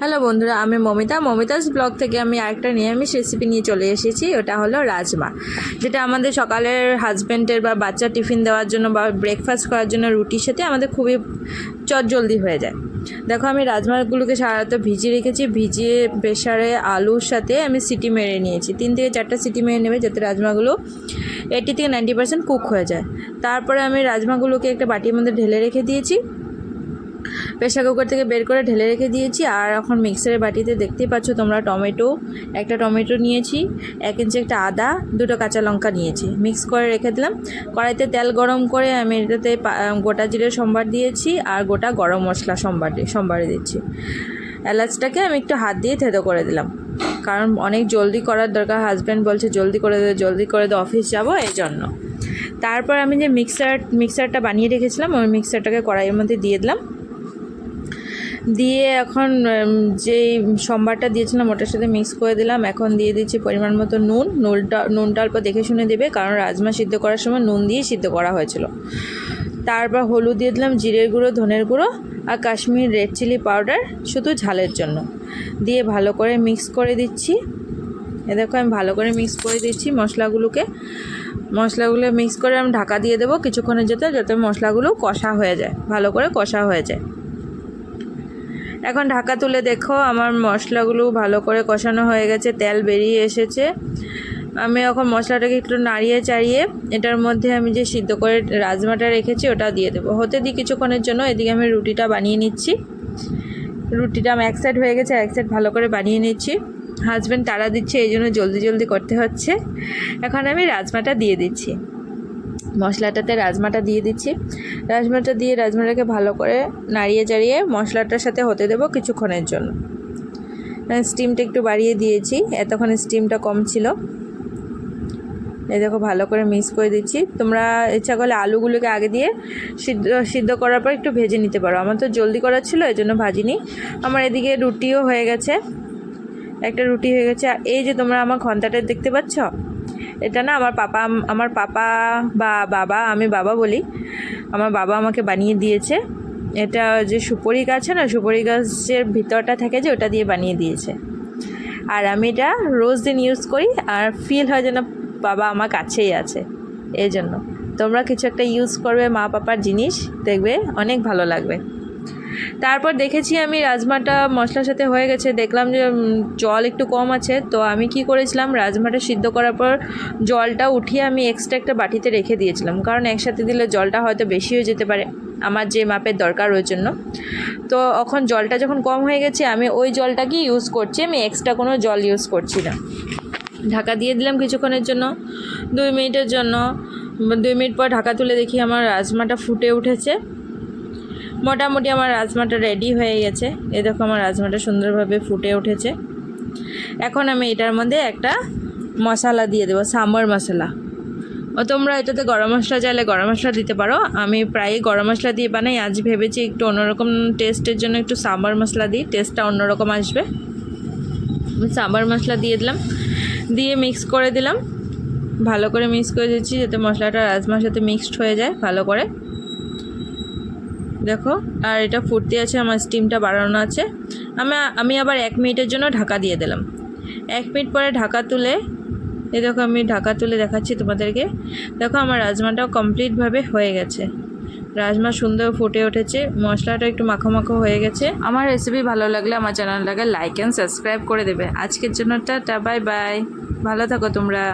Hello বন্ধুরা, আমি Momita. মমিতাস blog থেকে আমি আরেকটা নিরামিষ রেসিপি নিয়ে চলে এসেছি, ওটা হলো রাজমা। যেটা আমাদের সকালের হাজব্যান্ডের বা বাচ্চা টিফিন দেওয়ার জন্য বা ব্রেকফাস্ট করার জন্য রুটির সাথে আমাদের খুবই চটজলদি হয়ে যায়। দেখো, আমি রাজমাগুলোকে সারারাত ভিজিয়ে রেখেছি। ভিজিয়ে প্রেশারে আলুর সাথে আমি সিটি মেরে নিয়েছি। তিন থেকে চারটা সিটি মেরে নেবে যাতে রাজমাগুলো এইটি থেকে নাইনটি পার্সেন্ট কুক হয়ে যায়। তারপরে আমি রাজমাগুলোকে একটা বাটির মধ্যে ঢেলে রেখে দিয়েছি। প্রেশার কুকার থেকে বের করে ঢেলে রেখে দিয়েছি। আর এখন মিক্সারের বাটিতে দেখতেই পাচ্ছ তোমরা টমেটো। একটা টমেটো নিয়েছি, এক ইঞ্চি একটা আদা, দুটো কাঁচা লঙ্কা নিয়েছি। মিক্স করে রেখে দিলাম। কড়াইতে তেল গরম করে আমি এটাতে গোটা জিরে সম্বার দিয়েছি আর গোটা গরম মশলা সম্বার সম্বারে দিচ্ছি। এলাচটাকে আমি একটু হাত দিয়ে থেতো করে দিলাম। কারণ অনেক জলদি করার দরকার। হাজব্যান্ড বলছে, জলদি করে দে, জলদি করে দে, অফিস যাব এই জন্য। তারপর আমি যে মিক্সার, মিক্সারটা বানিয়ে রেখেছিলাম, ওই মিক্সারটাকে কড়াইয়ের মধ্যে দিয়ে দিলাম। দিয়ে এখন যেই সম্বারটা দিয়েছিলাম ওটার সাথে মিক্স করে দিলাম। এখন দিয়ে দিচ্ছি পরিমাণ মতো নুন। নুনটা নুনটা অল্প দেখে শুনে দেবে, কারণ রাজমা সিদ্ধ করার সময় নুন দিয়ে সিদ্ধ করা হয়েছিল। তারপর হলুদ দিয়ে দিলাম জিরের গুঁড়ো, ধনের গুঁড়ো আর কাশ্মীর রেড চিলি পাউডার শুধু ঝালের জন্য। দিয়ে ভালো করে মিক্স করে দিচ্ছি। এ দেখো, আমি ভালো করে মিক্স করে দিচ্ছি মশলাগুলোকে। মশলাগুলো মিক্স করে আমি ঢাকা দিয়ে দেবো কিছুক্ষণের যাতে যাতে মশলাগুলো কষা হয়ে যায়, ভালো করে কষা হয়ে যায়। এখন ঢাকা তুলে দেখো, আমার মশলাগুলো ভালো করে কষানো হয়ে গেছে, তেল বেরিয়ে এসেছে। আমি এখন মশলাটাকে একটু নাড়িয়ে চাড়িয়ে, এটার মধ্যে আমি যে সিদ্ধ করে রাজমাটা রেখেছি, ওটা দিয়ে দেবো। হতে দিই কিছুক্ষণের জন্য এদিকে আমি রুটিটা বানিয়ে নিচ্ছি। রুটিটা আমি এক সাইড হয়ে গেছে এক সাইড ভালো করে বানিয়ে নিচ্ছি। হাজব্যান্ড তাড়া দিচ্ছে, এই জন্য জলদি জলদি করতে হচ্ছে। এখন আমি রাজমাটা দিয়ে দিচ্ছি। মশলাটাতে রাজমাটা দিয়ে দিচ্ছি। রাজমাটা দিয়ে রাজমাটাকে ভালো করে নাড়িয়ে চাড়িয়ে মশলাটার সাথে হতে দেবো কিছুক্ষণের জন্য। স্টিমটা একটু বাড়িয়ে দিয়েছি। এতক্ষণ স্টিমটা কম ছিল। এই দেখো, ভালো করে মিক্স করে দিচ্ছি। তোমরা ইচ্ছা করলে আলুগুলোকে আগে দিয়ে সিদ্ধ সিদ্ধ করার পর একটু ভেজে নিতে পারো। আমার তো জলদি করার ছিল এই জন্য ভাজিনি। আমার এদিকে রুটিও হয়ে গেছে। একটা রুটি হয়ে গেছে। আর এই যে তোমরা আমার ঘন্টাটা দেখতে পাচ্ছ, এটা না আমার পাপা আমার পাপা বা বাবা, আমি বাবা বলি, আমার বাবা আমাকে বানিয়ে দিয়েছে। এটা যে সুপরি গাছ না, সুপরি গাছের ভিতরটা থাকে যে, ওটা দিয়ে বানিয়ে দিয়েছে। আর আমি এটা রোজ দিন ইউজ করি, আর ফিল হয় যেন বাবা আমার কাছেই আছে। এই জন্য। তোমরা কিছু একটা ইউজ করবে মা পাপার জিনিস, দেখবে অনেক ভালো লাগবে। তারপর দেখেছি আমি রাজমাটা মশলার সাথে হয়ে গেছে। দেখলাম যে জল একটু কম আছে। তো আমি কি করেছিলাম, রাজমাটা সিদ্ধ করার পর জলটা উঠিয়ে আমি এক্সট্রা একটা বাটিতে রেখে দিয়েছিলাম। কারণ একসাথে দিলে জলটা হয়তো বেশি হয়ে যেতে পারে। আমার যে মাপের দরকার ওই জন্য। তো এখন জলটা যখন কম হয়ে গেছে, আমি ওই জলটাকেই ইউজ করছি, আমি এক্সট্রা কোনো জল ইউজ করছি না। ঢাকা দিয়ে দিলাম কিছুক্ষণের জন্য, দুই মিনিটের জন্য। দুই মিনিট পর ঢাকা তুলে দেখি আমার রাজমাটা ফুটে উঠেছে। মোটামুটি আমার রাজমাটা রেডি হয়ে গেছে। এই দেখো আমার রাজমাটা সুন্দরভাবে ফুটে উঠেছে। এখন আমি এটার মধ্যে একটা মশলা দিয়ে দেবো, সাম্বার মশলা। ও, তোমরা এটাতে গরম মশলা চাইলে গরম মশলা দিতে পারো। আমি প্রায়ই গরম মশলা দিয়ে বানাই, আজ ভেবেছি একটু অন্যরকম টেস্টের জন্য একটু সাম্বার মশলা দিই টেস্টটা অন্যরকম আসবে। সাম্বার মশলা দিয়ে দিলাম, দিয়ে মিক্স করে দিলাম। ভালো করে মিক্স করে দিচ্ছি, যাতে মশলাটা রাজমার সাথে মিক্সড হয়ে যায়, ভালো করে। দেখো, আর এটা ফুটতে আছে, আমার স্টিমটা বাড়ানো আছে। আমি আমি আবার এক মিনিটের জন্য ঢাকা দিয়ে দিলাম। এক মিনিট পরে ঢাকা তুলে, এই দেখো আমি ঢাকা তুলে দেখাচ্ছি তোমাদেরকে। দেখো আমার রাজমাটাও কমপ্লিটভাবে হয়ে গেছে। রাজমা সুন্দর ফুটে উঠেছে, মশলাটা একটু মাখো হয়ে গেছে। আমার রেসিপি ভালো লাগলে আমার চ্যানেলটাকে লাইক অ্যান্ড সাবস্ক্রাইব করে দেবে। আজকের জন্য টাটা বাই বাই ভালো থাকো তোমরা।